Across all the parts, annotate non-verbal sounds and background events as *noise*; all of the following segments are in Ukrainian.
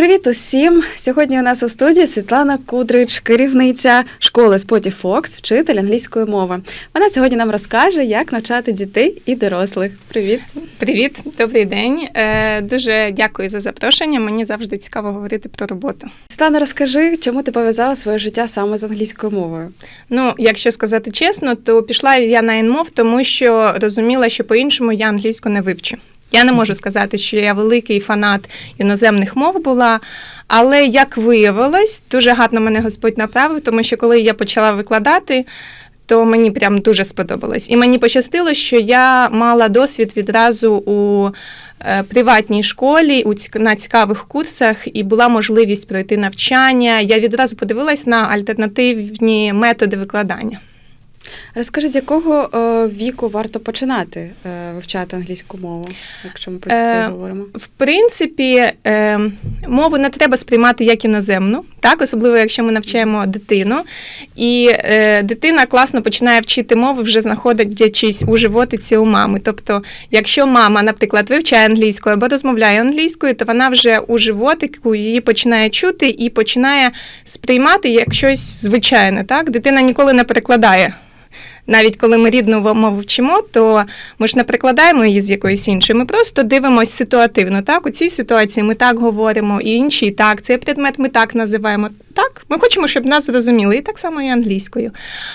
Привіт усім! Сьогодні у нас у студії Світлана Кудрич, керівниця школи Споті Фокс, вчитель англійської мови. Вона сьогодні нам розкаже, як навчати дітей і дорослих. Привіт! Привіт, добрий день. Е, Дуже дякую за запрошення. Мені завжди цікаво говорити про роботу. Світлана, розкажи, чому ти пов'язала своє життя саме з англійською мовою? Ну, якщо сказати чесно, то пішла я на НМОВ, тому що розуміла, що по-іншому я англійську не вивчу. Я не можу сказати, що я великий фанат іноземних мов була. Але як виявилось, дуже гарно мене Господь направив, тому що коли я почала викладати, то мені прям дуже сподобалось. І мені пощастило, що я мала досвід відразу у е, приватній школі, у на цікавих курсах, і була можливість пройти навчання. Я відразу подивилась на альтернативні методи викладання. Розкажи, з якого е, віку варто починати е, вивчати англійську мову, якщо ми про це Е, говоримо? В принципі, мову не треба сприймати як іноземну, так, особливо якщо ми навчаємо дитину. І дитина класно починає вчити мову, вже знаходячись у животиці у мами. Тобто, якщо мама, наприклад, вивчає англійську або розмовляє англійською, то вона вже у животику її починає чути і починає сприймати як щось звичайне. Так? Дитина ніколи не перекладає. Навіть коли ми рідну мову вчимо, то ми ж не перекладаємо її з якоїсь іншої. Ми просто дивимося ситуативно. Так, у цій ситуації ми так говоримо, і інші так. Цей предмет ми так називаємо. Так, ми хочемо, щоб нас зрозуміли, і так само і англійською.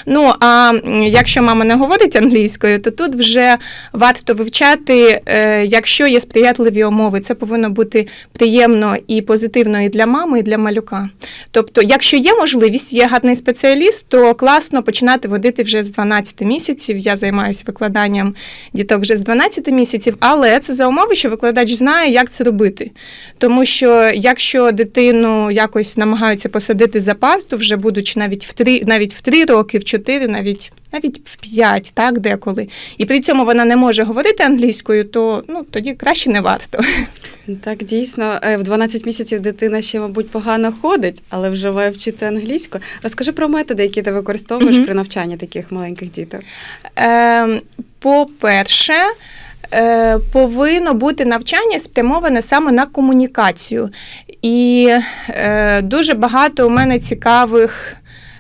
Ну а якщо мама не говорить англійською, то тут вже варто вивчати, е, якщо є сприятливі умови. Це повинно бути приємно і позитивно і для мами, і для малюка. Тобто, якщо є можливість, є гарний спеціаліст, то класно починати водити вже з 12 місяців. Я займаюся викладанням діток вже з 12 місяців, але це за умови, що викладач знає, як це робити. Тому що якщо дитину якось намагаються посадити за парту, вже будучи навіть в 3, навіть в 3 роки, в 4, навіть навіть в 5, так, деколи, і при цьому вона не може говорити англійською, то ну, тоді краще не варто. Так, дійсно, е, в 12 місяців дитина ще, мабуть, погано ходить, але вже має вчити англійську. Розкажи про методи, які ти використовуєш Мгм. при навчанні таких маленьких діток. Е, по-перше, е, повинно бути навчання спрямоване саме на комунікацію. І е, дуже багато у мене цікавих.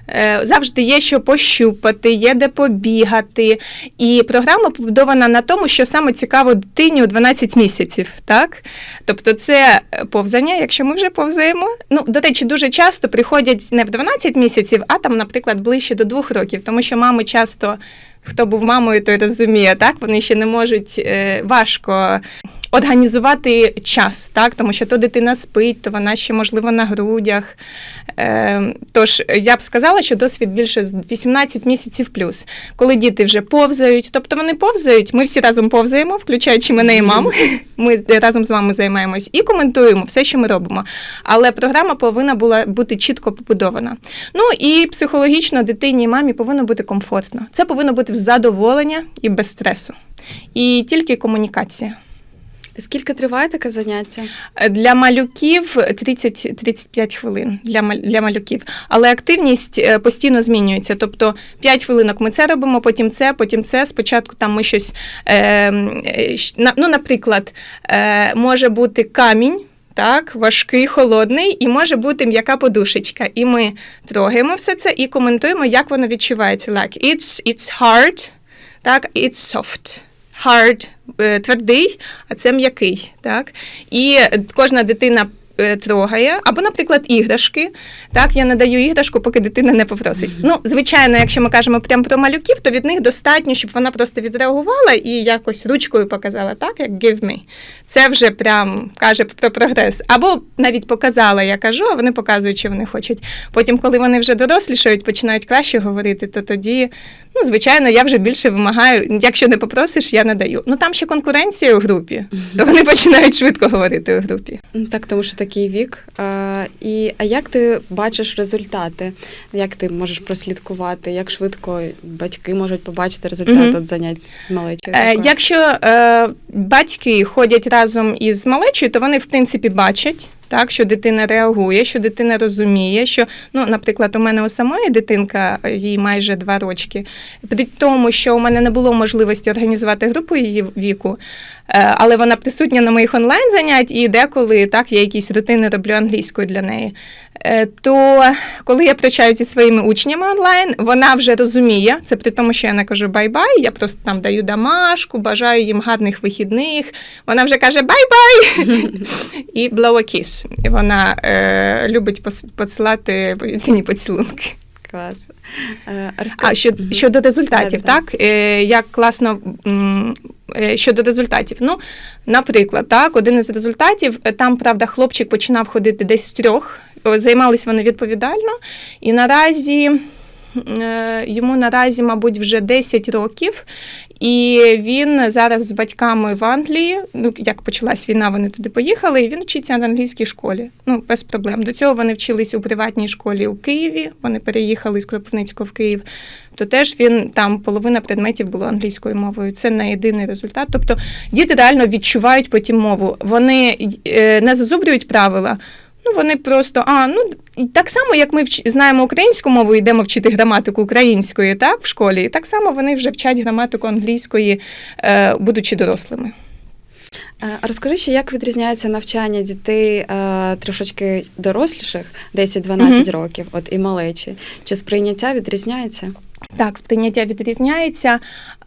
Е, Завжди є що пощупати, є де побігати. І програма побудована на тому, що саме цікаво дитині у 12 місяців. Так? Тобто це повзання, якщо ми вже повзаємо. Ну, до речі, дуже часто приходять не в 12 місяців, а там, наприклад, ближче до 2 років, тому що мами часто хто був мамою, той розуміє, так вони ще не можуть е, важко організувати час, так тому що то дитина спить, то вона ще можливо на грудях. Е, тож я б сказала, що досвід більше з 18 місяців плюс, коли діти вже повзають, тобто вони повзають, ми всі разом повзаємо, включаючи мене і маму. *laughs* Ми разом з вами займаємось і коментуємо все, що ми робимо. Але програма повинна була бути чітко побудована. Ну і психологічно дитині і мамі повинно бути комфортно. Це повинно бути в задоволення і без стресу. І тільки комунікація. Скільки триває таке заняття? Для малюків 30-35 хвилин для, для малюків. Але активність е, постійно змінюється. Тобто 5 хвилинок ми це робимо, потім це, потім це. Спочатку там ми щось. Е, е, ну, наприклад, е, може бути камінь. Так, важкий, холодний, і може бути м'яка подушечка. І ми трогаємо все це і коментуємо, як воно відчувається. Like, it's, it's hard, так, it's soft. Hard е, твердий, а це м'який. Так? І кожна дитина е, трогає, або, наприклад, іграшки. Так, я надаю іграшку, поки дитина не попросить. Ну, звичайно, якщо ми кажемо прямо про малюків, то від них достатньо, щоб вона просто відреагувала і якось ручкою показала, так, як give me. Це вже прям каже про прогрес. Або навіть показала, я кажу, а вони показують, що вони хочуть. Потім, коли вони вже дорослішають, починають краще говорити, то тоді, ну, звичайно, я вже більше вимагаю. Якщо не попросиш, я надаю. Ну там ще конкуренція у групі, то вони починають швидко говорити у групі. Ну, Так, тому що такий вік. А, і, а як ти бачиш результати? Як ти можеш прослідкувати? Як швидко батьки можуть побачити результат Мгм. от занять з малечою? Е, якщо е, батьки ходять разом із малечою, то вони в принципі бачать. Так, що дитина реагує, що дитина розуміє, що, ну, наприклад, у мене у самої дитинка, їй майже два рочки, при тому, що у мене не було можливості організувати групу її віку, е, але вона присутня на моїх онлайн занять, і деколи так я якісь рутини роблю англійською для неї. Е, То коли я прощаюся зі своїми учнями онлайн, вона вже розуміє. Це при тому, що я не кажу бай-бай. Я просто там даю домашку, бажаю їм гарних вихідних. Вона вже каже бай-бай *laughs* і blow a kiss. І вона е, любить пос- посилати повітряні поцілунки. Клас. Е, А що, щодо результатів, Да-да-да. так е, як класно е, щодо результатів. Ну, наприклад, так, один із результатів там, правда, хлопчик починав ходити десь з трьох. Займались вони відповідально, і наразі йому наразі, мабуть, вже 10 років, і він зараз з батьками в Англії. Ну, як почалась війна, вони туди поїхали, і він вчиться на англійській школі. Ну, без проблем. До цього вони вчились у приватній школі у Києві. Вони переїхали з Кропивницького в Київ. То теж він там половина предметів було англійською мовою. Це не єдиний результат. Тобто діти реально відчувають потім мову. Вони е, не зазубрюють правила. Ну, вони просто, а, ну, так само, як ми вч... знаємо українську мову, йдемо вчити граматику української, так, в школі, і так само вони вже вчать граматику англійської, е, будучи дорослими. Е, Розкажи ще, як відрізняється навчання дітей е, трошечки доросліших, 10-12 Мгм. років, от і малечі. Чи сприйняття відрізняється? Так, сприйняття відрізняється.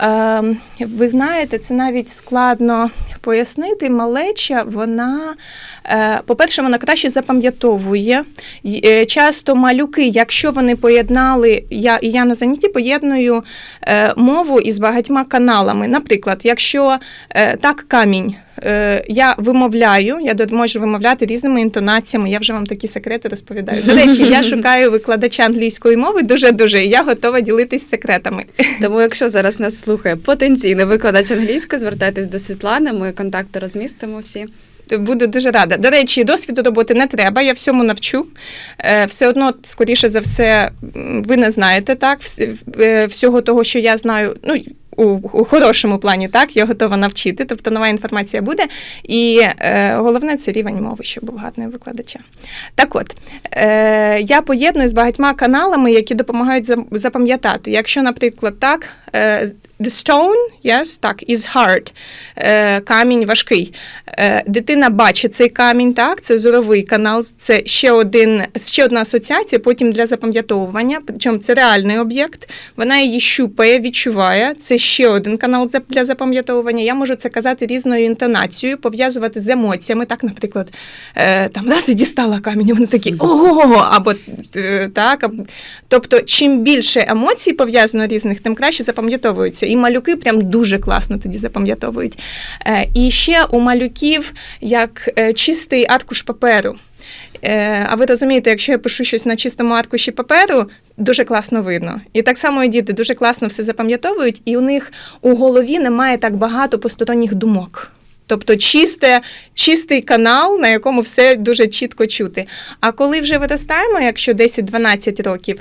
Е, ви знаєте, це навіть складно пояснити. Малеча, вона, е, по-перше, вона краще запам'ятовує. Е, Часто малюки, якщо вони поєднали, я, я на занятті поєдную е, мову із багатьма каналами. Наприклад, якщо так камінь. Е, Я вимовляю, я можу вимовляти різними інтонаціями. Я вже вам такі секрети розповідаю. До речі, я *laughs* шукаю викладача англійської мови дуже дуже. і Я готова ділитись секретами. *laughs* Тому, якщо зараз нас слухає потенційний викладач англійської, звертайтесь до Світлани, ми контакти розмістимо всі. Буду дуже рада. До речі, досвіду роботи не треба, я всьому навчу. Е, Все одно, скоріше за все, ви не знаєте так, е, всього того, що я знаю. Ну, у, у хорошому плані, так, я готова навчити, тобто нова інформація буде. І е, головне це рівень мови, щоб був гарний викладача. Так от, е, я поєдную з багатьма каналами, які допомагають запам'ятати. Якщо, наприклад, так, е, the stone, yes, так, is hard, е, камінь важкий. Е, дитина бачить цей камінь, так, це зоровий канал, це ще, один, ще одна асоціація, потім для запам'ятовування, причому це реальний об'єкт, вона її щупає, відчуває, це ще один канал для запам'ятовування. Я можу це казати різною інтонацією, пов'язувати з емоціями, так, наприклад, е, там раз і дістала камінь, і вони такі ого, або е, так. або- Тобто, чим більше емоцій пов'язано різних, тим краще запам'ятовуються. І малюки прям дуже класно тоді запам'ятовують. Е, І ще у малюків як е, чистий аркуш паперу. Е, А ви розумієте, якщо я пишу щось на чистому аркуші паперу, дуже класно видно. І так само і діти дуже класно все запам'ятовують, і у них у голові немає так багато посторонніх думок. Тобто чисте, чистий канал, на якому все дуже чітко чути. А коли вже виростаємо, якщо 10-12 років,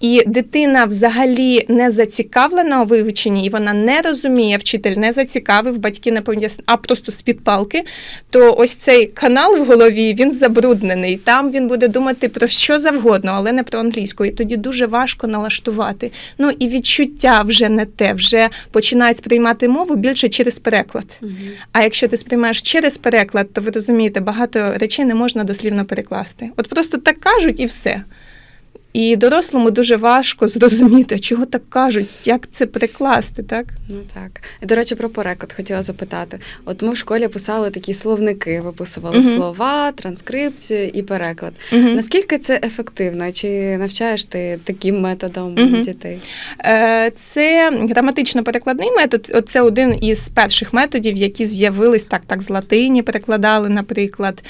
і дитина взагалі не зацікавлена у вивченні, і вона не розуміє, вчитель не зацікавив, батьки не пояснили, а просто з-під палки, то ось цей канал в голові він забруднений. Там він буде думати про що завгодно, але не про англійську. І тоді дуже важко налаштувати. Ну і відчуття вже не те, вже починають сприймати мову більше через переклад. А якщо ти сприймаєш через переклад, то ви розумієте, багато речей не можна дослівно перекласти. От просто так кажуть і все. І дорослому дуже важко зрозуміти, чого так кажуть, як це перекласти, так? Ну так. До речі, про переклад хотіла запитати. От ми в школі писали такі словники, виписували Мгм. слова, транскрипцію і переклад. Мгм. Наскільки це ефективно? Чи навчаєш ти таким методом Мгм. дітей? Е, Це граматично-перекладний метод. Це один із перших методів, які з'явились так, так з латині перекладали, наприклад.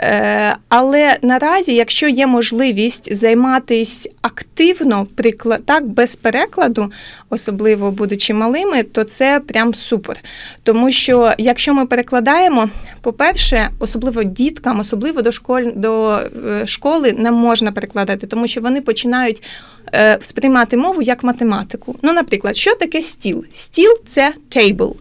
Е, Але наразі, якщо є можливість займатися активно, прикла- так, без перекладу, особливо будучи малими, то це прям супер. Тому що якщо ми перекладаємо, по-перше, особливо діткам, особливо до школь до е, школи не можна перекладати, тому що вони починають е, сприймати мову як математику. Ну, наприклад, що таке стіл? Стіл це table.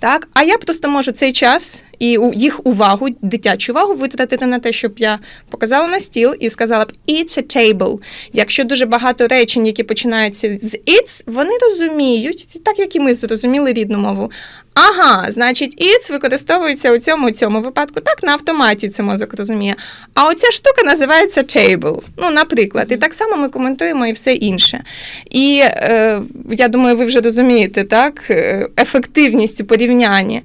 Так, а я просто можу цей час і їх увагу, дитячу увагу витратити на те, щоб я показала на стіл і сказала б it's a table. Якщо дуже багато речень, які починаються з it's, вони розуміють, так як і ми зрозуміли рідну мову. Ага, значить, it's використовується у цьому цьому випадку. Так, на автоматі це мозок розуміє. А оця штука називається table. Ну, наприклад, і так само ми коментуємо і все інше. І е, я думаю, ви вже розумієте, так, е, ефективність у порівнянні.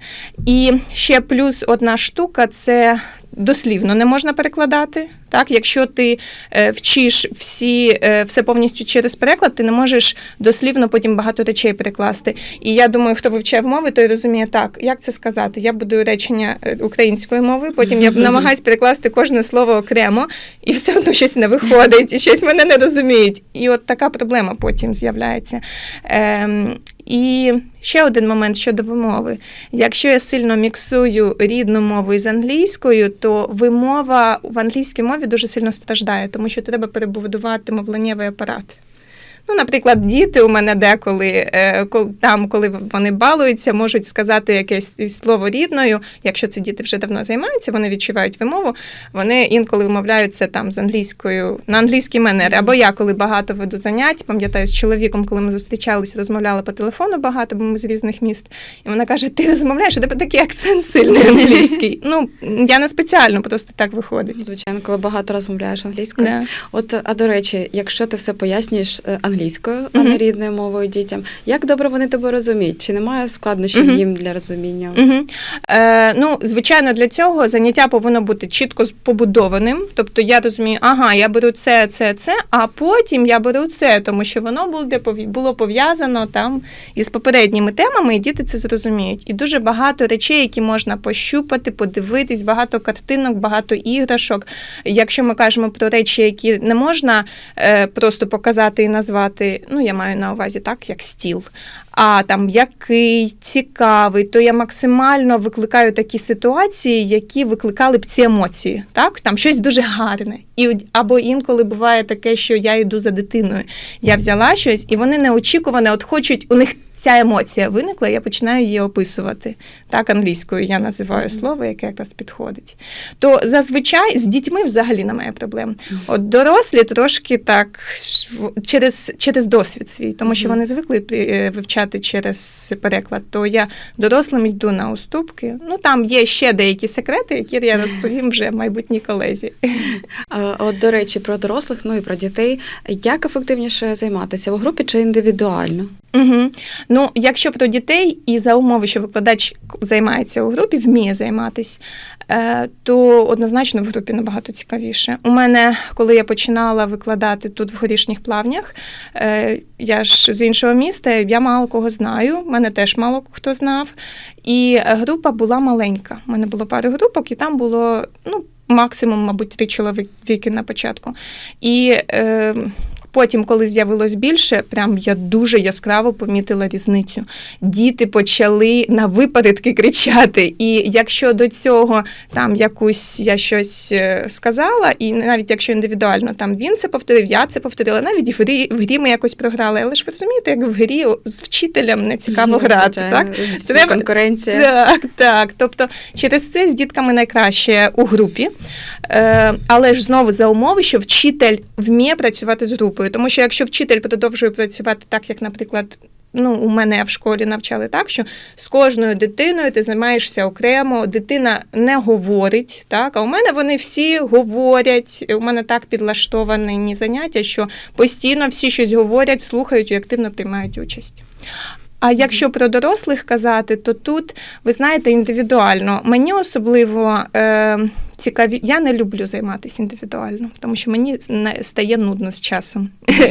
І ще плюс одна штука це. Дослівно не можна перекладати. Так, якщо ти е, вчиш всі, е, все повністю через переклад, ти не можеш дослівно потім багато речей перекласти. І я думаю, хто вивчає мови, той розуміє так, як це сказати. Я буду речення е, українською мовою, потім я *laughs* намагаюсь перекласти кожне слово окремо, і все одно щось не виходить, і щось мене не розуміють. І от така проблема потім з'являється. Ем, і ще один момент щодо вимови. Якщо я сильно міксую рідну мову із англійською, то вимова в англійській мові дуже сильно страждає, тому що треба перебудувати мовленнєвий апарат. Ну, наприклад, діти у мене деколи е, там, коли вони балуються, можуть сказати якесь слово рідною. Якщо це діти вже давно займаються, вони відчувають вимову. Вони інколи вимовляються там з англійською на англійській манері. Або я, коли багато веду занять, пам'ятаю з чоловіком, коли ми зустрічалися, розмовляли по телефону багато, бо ми з різних міст. І вона каже: Ти розмовляєш, у тебе такий акцент сильний англійський. Ну я не спеціально, просто так виходить. Звичайно, коли багато розмовляєш англійською. Да. От, а до речі, якщо ти все пояснюєш е, англійською, а не рідною мовою дітям, як добре вони тебе розуміють? Чи немає складнощів їм для розуміння? Е, ну, звичайно, для цього заняття повинно бути чітко побудованим. Тобто я розумію, ага, я беру це, це, це, а потім я беру це, тому що воно буде було пов'язано там із попередніми темами, і діти це зрозуміють. І дуже багато речей, які можна пощупати, подивитись, багато картинок, багато іграшок. Якщо ми кажемо про речі, які не можна е, просто показати і назвати, ну я маю на увазі так, як стіл. А там який цікавий, то я максимально викликаю такі ситуації, які викликали б ці емоції. Так, там щось дуже гарне. І або інколи буває таке, що я йду за дитиною. Я взяла щось, і вони неочікувано, от хочуть у них. Ця емоція виникла, я починаю її описувати. Так, англійською я називаю слово, яке якраз підходить. То зазвичай з дітьми взагалі немає проблем. От дорослі трошки так через, через досвід свій, тому що вони звикли е, вивчати через переклад. То я дорослим йду на уступки. Ну там є ще деякі секрети, які я розповім вже майбутній колезі. От, до речі, про дорослих, ну і про дітей. Як ефективніше займатися в групі чи індивідуально? Угу. Ну, якщо про дітей і за умови, що викладач займається у групі, вміє займатися, е, то однозначно в групі набагато цікавіше. У мене, коли я починала викладати тут в горішніх плавнях, е, я ж з іншого міста, я мало кого знаю, мене теж мало хто знав. І група була маленька. У мене було пару групок, і там було ну, максимум, мабуть, три чоловіки на початку. І е, Потім, коли з'явилось більше, прям я дуже яскраво помітила різницю. Діти почали на випередки кричати. І якщо до цього там якусь я щось е, сказала, і навіть якщо індивідуально там він це повторив, я це повторила, навіть в грі, в грі ми якось програли. Але ж ви розумієте, як в грі з вчителем не цікаво грати. Звичайно, Так? Треба- конкуренція. Так, так. Тобто через це з дітками найкраще у групі. Е, але ж знову за умови, що вчитель вміє працювати з групою. Тому що якщо вчитель продовжує працювати так, як, наприклад, ну, у мене в школі навчали так, що з кожною дитиною ти займаєшся окремо, дитина не говорить. Так? А у мене вони всі говорять. У мене так підлаштовані заняття, що постійно всі щось говорять, слухають і активно приймають участь. А якщо про дорослих казати, то тут, ви знаєте, індивідуально. Мені особливо е, цікаві. Я не люблю займатися індивідуально, тому що мені не- стає нудно з часом.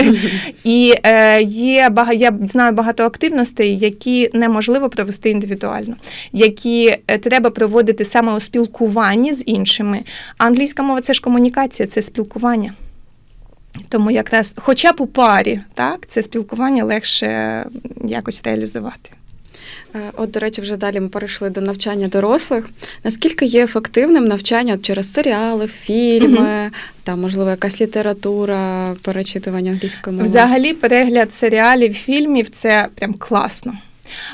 *laughs* І е, є я знаю багато активностей, які неможливо провести індивідуально, які е, треба проводити саме у спілкуванні з іншими. А англійська мова це ж комунікація, це спілкування. Тому якраз, хоча б у парі, так, це спілкування легше якось реалізувати. Е, От, до речі, вже далі ми перейшли до навчання дорослих. Наскільки є ефективним навчання от через серіали, фільми, там, можливо, якась література, перечитування англійської мови? Взагалі, перегляд серіалів, фільмів це прям класно.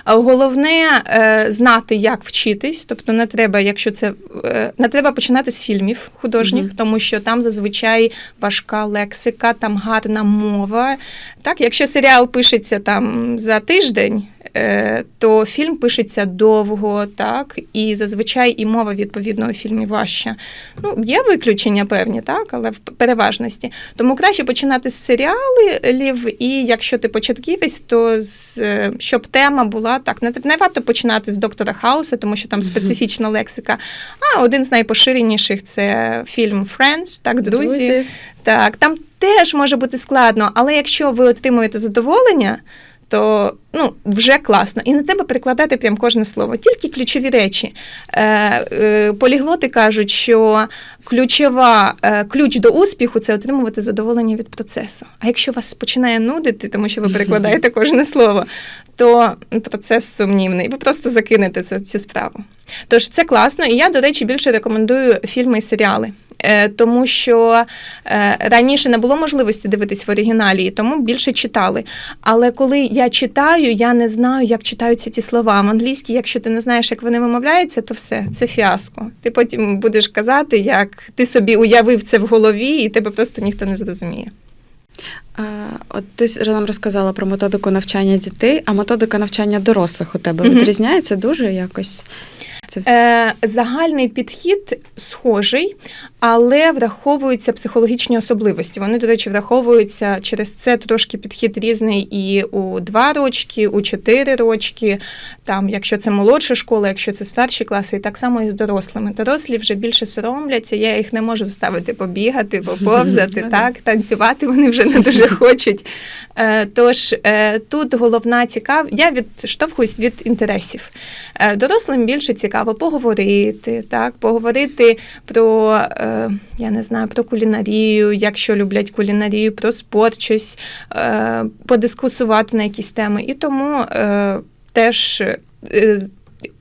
Головне е, знати, як вчитись. Тобто, не треба, якщо це е, не треба починати з фільмів художніх, Мгм. тому що там зазвичай важка лексика, там гарна мова. Так, якщо серіал пишеться там за тиждень. Е, То фільм пишеться довго, так, і зазвичай і мова відповідно у фільмі важча. Ну, є виключення певні, так, але в переважності. Тому краще починати з серіалів, і якщо ти початківець, то з, е, щоб тема була так. Не, не варто починати з доктора Хауса, тому що там *laughs* специфічна лексика. А один з найпоширеніших це фільм Friends, так, друзі. Так, там теж може бути складно, але якщо ви отримуєте задоволення, то ну, вже класно. І не треба перекладати прям кожне слово, тільки ключові речі. Е, е, поліглоти кажуть, що ключова, е, ключ до успіху це отримувати задоволення від процесу. А якщо вас починає нудити, тому що ви перекладаєте кожне слово, то процес сумнівний. Ви просто закинете цю, цю справу. Тож це класно, і я, до речі, більше рекомендую фільми і серіали. Е, Тому що е, раніше не було можливості дивитись в оригіналі, і тому більше читали. Але коли я читаю, я не знаю, як читаються ці слова. В англійській, якщо ти не знаєш, як вони вимовляються, то все, це фіаско. Ти потім будеш казати, як ти собі уявив це в голові, і тебе просто ніхто не зрозуміє. От ти нам розказала про методику навчання дітей, а методика навчання дорослих у тебе відрізняється дуже якось. Це все? Е, загальний підхід схожий, але враховуються психологічні особливості. Вони, до речі, враховуються через це трошки підхід різний і у 2 рочки, у 4 рочки, там, якщо це молодша школа, якщо це старші класи, і так само і з дорослими. Дорослі вже більше соромляться, я їх не можу заставити побігати, поповзати, так, танцювати вони вже не дуже хочуть. Е, Тож е, тут головна цікав... Я відштовхуюсь від інтересів. Е, Дорослим більше цікаво поговорити, так, поговорити про, е, я не знаю, про кулінарію, якщо люблять кулінарію, про спорт, щось е, подискусувати на якісь теми. І тому е, теж е,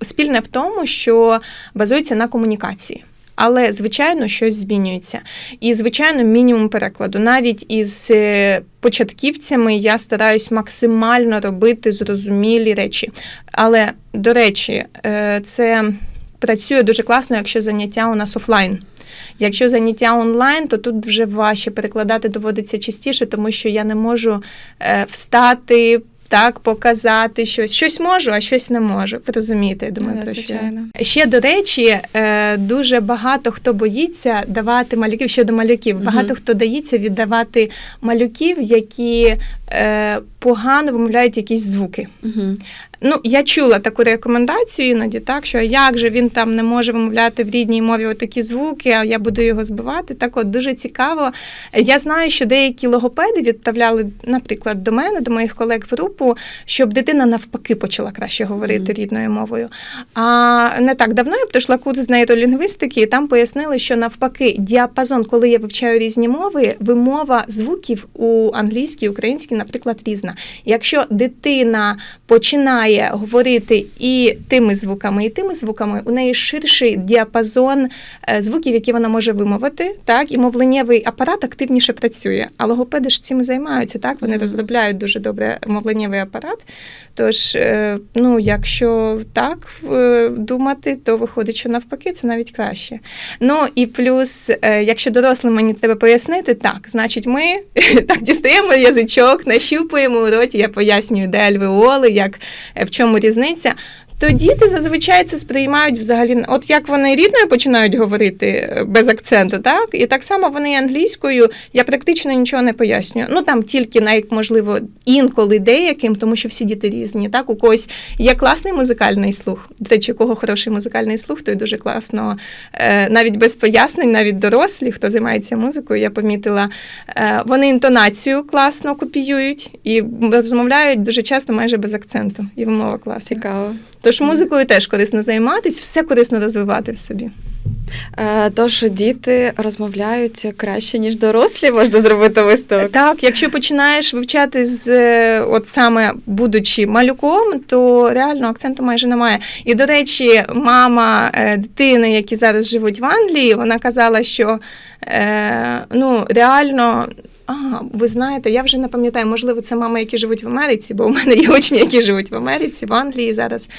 спільне в тому, що базується на комунікації. Але, звичайно, щось змінюється. І, звичайно, мінімум перекладу. Навіть із е, початківцями я стараюсь максимально робити зрозумілі речі. Але, до речі, е, це працює дуже класно, якщо заняття у нас офлайн. Якщо заняття онлайн, то тут вже важче перекладати доводиться частіше, тому що я не можу е, встати. Так, показати щось. Щось можу, а щось не можу. Ви розумієте, я думаю, Да, про що. Ще до речі, е, дуже багато хто боїться давати малюків щодо малюків. Багато хто дається віддавати малюків, які е, погано вимовляють якісь звуки. Угу. Ну, я чула таку рекомендацію іноді, так що як же він там не може вимовляти в рідній мові такі звуки, а я буду його збивати. Так от дуже цікаво. Я знаю, що деякі логопеди відправляли, наприклад, до мене, до моїх колег в групу, щоб дитина навпаки почала краще говорити Мгм. рідною мовою. А не так давно я пройшла курс з нейролінгвістики, і там пояснили, що навпаки діапазон, коли я вивчаю різні мови, вимова звуків у англійській, українській, наприклад, різна. Якщо дитина починає говорити і тими звуками, і тими звуками, у неї ширший діапазон е, звуків, які вона може вимовити, так, і мовленнєвий апарат активніше працює. А логопеди ж цим займаються, так, вони розробляють дуже добре мовленнєвий апарат. Тож, е, ну, якщо так е, думати, то виходить, що навпаки, це навіть краще. Ну і плюс, якщо дорослим мені треба пояснити, так, значить, ми *laughs* так дістаємо язичок, нащупуємо у роті, я пояснюю, де альвеоли, як е, в чому різниця. То діти зазвичай це сприймають взагалі, от як вони рідною починають говорити е, без акценту, так? І так само вони англійською, я практично нічого не пояснюю. Ну там тільки навіть, можливо, інколи деяким, тому що всі діти різні. Так, у когось є класний музикальний слух. До речі, у кого хороший музикальний слух, той дуже класно, е, навіть без пояснень, навіть дорослі, хто займається музикою, я помітила, е, вони інтонацію класно копіюють і розмовляють дуже часто майже без акценту. І вимова класна. Цікаво. Тож музикою теж корисно займатися, все корисно розвивати в собі. Е, Тож діти розмовляють краще, ніж дорослі, можна зробити висновок. Так, якщо починаєш вивчати з е, от саме будучи малюком, то реально акценту майже немає. І до речі, мама е, дитини, які зараз живуть в Англії, вона казала, що ну реально. А, ви знаєте, я вже не пам'ятаю, можливо, це мами, які живуть в Америці, бо у мене є учні, які живуть в Америці, в Англії зараз.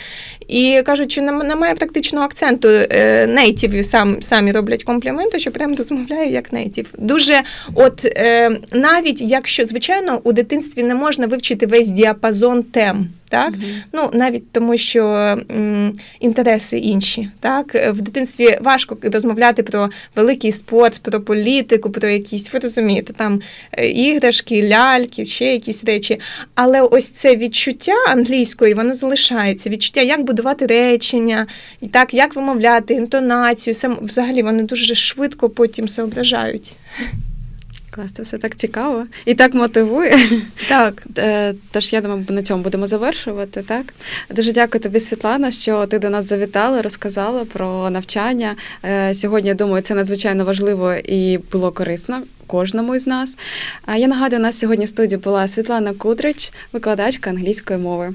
І кажуть, що немає практичного акценту. нейтів сам, самі роблять компліменти, що прям розмовляю як нейтів. Дуже, от е, навіть якщо, звичайно, у дитинстві не можна вивчити весь діапазон тем. Так, ну навіть тому, що м, інтереси інші. Так, в дитинстві важко розмовляти про великий спорт, про політику, про якісь, ви розумієте, там е, іграшки, ляльки, ще якісь речі. Але ось це відчуття англійської, воно залишається. Відчуття, як будувати речення, і так, як вимовляти, інтонацію. Сам взагалі вони дуже швидко потім соображають. Клас, це все так цікаво і так мотивує. Так. Е, Тож я думаю, на цьому будемо завершувати. Так дуже дякую тобі, Світлана, що ти до нас завітала, розказала про навчання. Е, Сьогодні я думаю, це надзвичайно важливо і було корисно кожному із нас. А я нагадую, у нас сьогодні в студії була Світлана Кудрич, викладачка англійської мови.